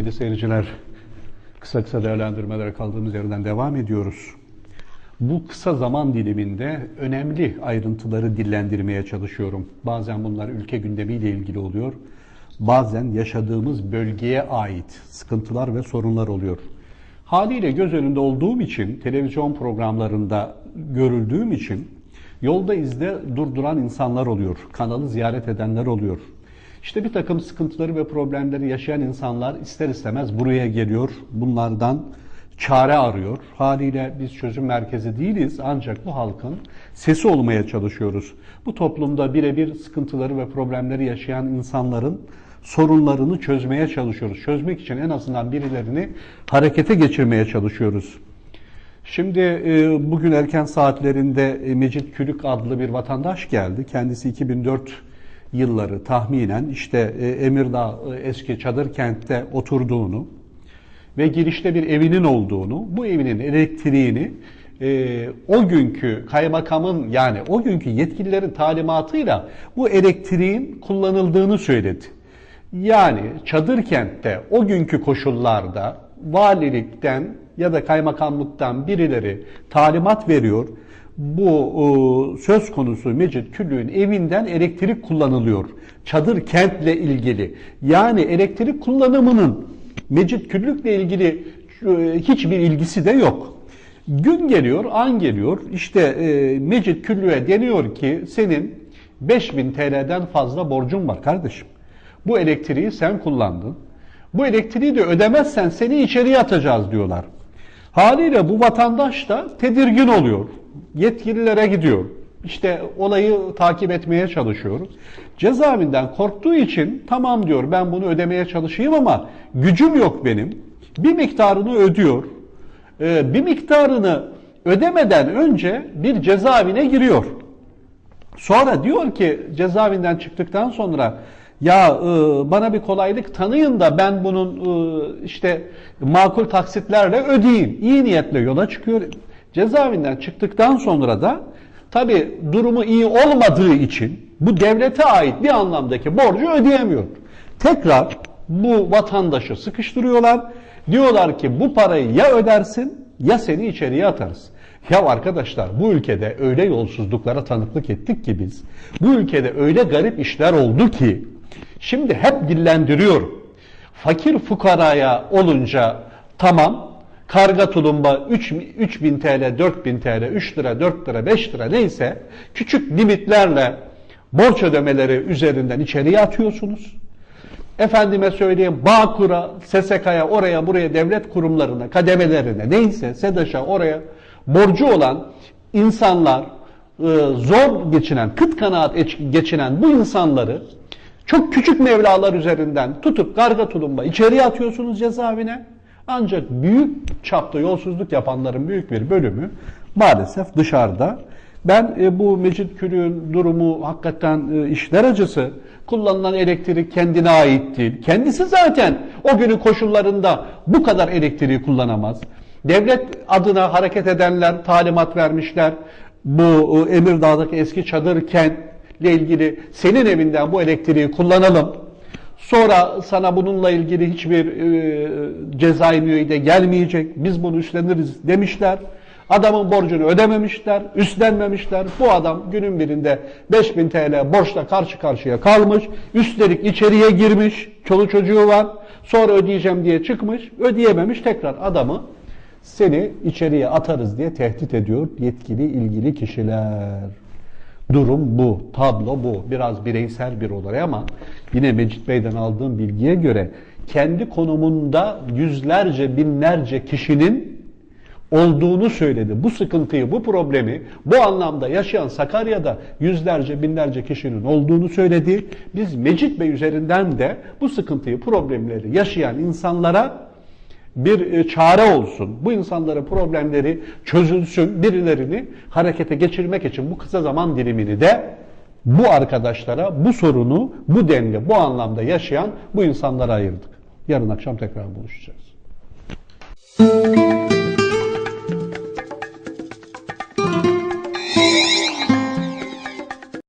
sevgili seyirciler. Kısa kısa değerlendirmelere kaldığımız yerden devam ediyoruz. Bu kısa zaman diliminde önemli ayrıntıları dillendirmeye çalışıyorum. Bazen bunlar ülke gündemiyle ilgili oluyor. Bazen yaşadığımız bölgeye ait sıkıntılar ve sorunlar oluyor. Haliyle göz önünde olduğum için, televizyon programlarında görüldüğüm için yolda izde durduran insanlar oluyor. Kanalı ziyaret edenler oluyor. İşte bir takım sıkıntıları ve problemleri yaşayan insanlar ister istemez buraya geliyor. Bunlardan çare arıyor. Haliyle biz çözüm merkezi değiliz ancak bu halkın sesi olmaya çalışıyoruz. Bu toplumda birebir sıkıntıları ve problemleri yaşayan insanların sorunlarını çözmeye çalışıyoruz. Çözmek için en azından birilerini harekete geçirmeye çalışıyoruz. Şimdi e, bugün erken saatlerinde e, Mecit Külük adlı bir vatandaş geldi. Kendisi 2004 yılları tahminen işte e, Emirdağ e, eski çadır kentte oturduğunu ve girişte bir evinin olduğunu, bu evinin elektriğini e, o günkü kaymakamın yani o günkü yetkililerin talimatıyla bu elektriğin kullanıldığını söyledi. Yani çadır kentte o günkü koşullarda valilikten ya da kaymakamlıktan birileri talimat veriyor. Bu e, söz konusu Mecit Küllü'nün evinden elektrik kullanılıyor. Çadır kentle ilgili. Yani elektrik kullanımının Mecit Küllük'le ilgili e, hiçbir ilgisi de yok. Gün geliyor, an geliyor. İşte e, Mecit Küllü'ye deniyor ki senin 5000 TL'den fazla borcun var kardeşim. Bu elektriği sen kullandın. Bu elektriği de ödemezsen seni içeriye atacağız diyorlar. Haliyle bu vatandaş da tedirgin oluyor. Yetkililere gidiyor. İşte olayı takip etmeye çalışıyor. Cezaevinden korktuğu için tamam diyor ben bunu ödemeye çalışayım ama gücüm yok benim. Bir miktarını ödüyor. Ee, bir miktarını ödemeden önce bir cezaevine giriyor. Sonra diyor ki cezaevinden çıktıktan sonra ya e, bana bir kolaylık tanıyın da ben bunun e, işte makul taksitlerle ödeyeyim. İyi niyetle yola çıkıyor. Cezaevinden çıktıktan sonra da tabi durumu iyi olmadığı için bu devlete ait bir anlamdaki borcu ödeyemiyor. Tekrar bu vatandaşı sıkıştırıyorlar. Diyorlar ki bu parayı ya ödersin ya seni içeriye atarız. Ya arkadaşlar bu ülkede öyle yolsuzluklara tanıklık ettik ki biz. Bu ülkede öyle garip işler oldu ki şimdi hep dillendiriyorum. Fakir fukaraya olunca tamam karga tulumba 3, 3000 TL, 4000 TL, 3 lira, 4 lira, 5 lira neyse küçük limitlerle borç ödemeleri üzerinden içeriye atıyorsunuz. Efendime söyleyeyim Bağkur'a, SSK'ya, oraya buraya devlet kurumlarına, kademelerine neyse SEDAŞ'a oraya borcu olan insanlar, e, zor geçinen, kıt kanaat geçinen bu insanları çok küçük mevlalar üzerinden tutup karga tulumba içeriye atıyorsunuz cezaevine. Ancak büyük çapta yolsuzluk yapanların büyük bir bölümü maalesef dışarıda. Ben e, bu Mecit Külü'nün durumu hakikaten e, işler acısı. Kullanılan elektrik kendine ait değil. Kendisi zaten o günün koşullarında bu kadar elektriği kullanamaz. Devlet adına hareket edenler talimat vermişler. Bu e, Emirdağ'daki eski çadır kentle ilgili senin evinden bu elektriği kullanalım. Sonra sana bununla ilgili hiçbir e, cezai müeyyide gelmeyecek. Biz bunu üstleniriz demişler. Adamın borcunu ödememişler, üstlenmemişler. Bu adam günün birinde 5000 TL borçla karşı karşıya kalmış. Üstelik içeriye girmiş. Çoluk çocuğu var. Sonra ödeyeceğim diye çıkmış. Ödeyememiş. Tekrar adamı seni içeriye atarız diye tehdit ediyor yetkili ilgili kişiler. Durum bu, tablo bu. Biraz bireysel bir olay ama yine Mecit Bey'den aldığım bilgiye göre kendi konumunda yüzlerce, binlerce kişinin olduğunu söyledi. Bu sıkıntıyı, bu problemi bu anlamda yaşayan Sakarya'da yüzlerce, binlerce kişinin olduğunu söyledi. Biz Mecit Bey üzerinden de bu sıkıntıyı, problemleri yaşayan insanlara bir e, çare olsun. Bu insanların problemleri çözülsün, birilerini harekete geçirmek için bu kısa zaman dilimini de bu arkadaşlara, bu sorunu, bu denge, bu anlamda yaşayan bu insanlara ayırdık. Yarın akşam tekrar buluşacağız.